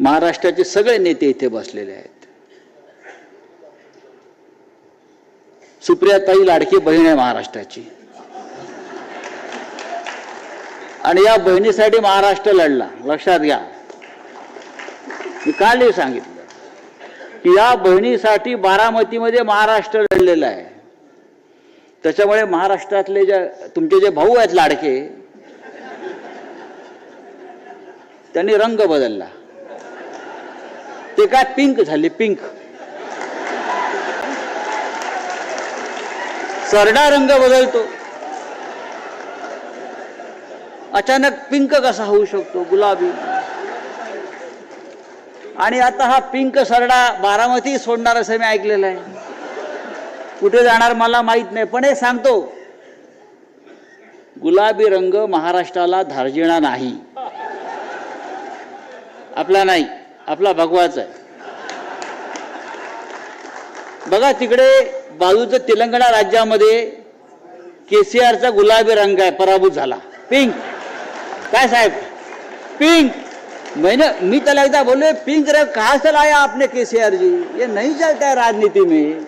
महाराष्ट्राचे सगळे नेते इथे बसलेले आहेत. सुप्रियाताई लाडकी बहीण आहे महाराष्ट्राची. आणि या बहिणीसाठी महाराष्ट्र लढला. लक्षात घ्या. मी काल सांगितलं की या बहिणीसाठी बारामतीमध्ये महाराष्ट्र लढलेला आहे. त्याच्यामुळे महाराष्ट्रातले जे तुमचे जे भाऊ आहेत लाडके त्यांनी रंग बदलला. ते काय पिंक झाले पिंक सरडा रंग बदलतो. अचानक पिंक कसा होऊ शकतो? गुलाबी. आणि आता हा पिंक सरडा बारामती सोडणार असं मी ऐकलेलं आहे. कुठे जाणार मला माहीत नाही पण हे सांगतो. गुलाबी रंग महाराष्ट्राला धार्जिणा नाही. आपला नाही आपला भगवाच आहे. बघा तिकडे बाजूचं तेलंगणा राज्यामध्ये केसीआरचा गुलाबी रंग आहे पराभूत झाला. पिंक. काय साहेब? पिंक. मैंने मी त्याला एकदा बोले पिंक रंग कहा से लाया आपने केसीआर जी ये नहीं चलता है राजनीति में.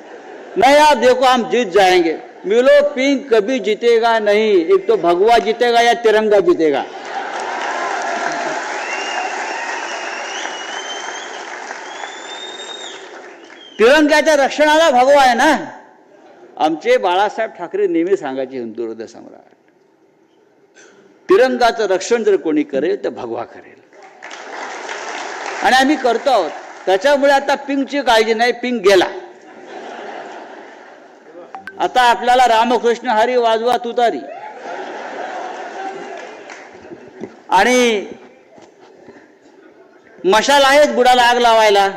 नहीं आप देखो हम जीत जाएंगे. मिलो पिंक कभी जीतेगा नहीं एक तो भगवा जीतेगा या तिरंगा जीतेगा. तिरंग्याच्या रक्षणाला भगवा आहे ना. आमचे बाळासाहेब ठाकरे नेहमी सांगायचे हिंदू हृदय सम्राट तिरंगाचं रक्षण जर कोणी करेल तर भगवा करेल. आणि आम्ही करतो आहोत. त्याच्यामुळे आता पिंकची काळजी नाही पिंक गेला. आता आपल्याला रामकृष्ण हरी वाजवा तुतारी आणि मशाल आहेच बुडाला आग लावायला.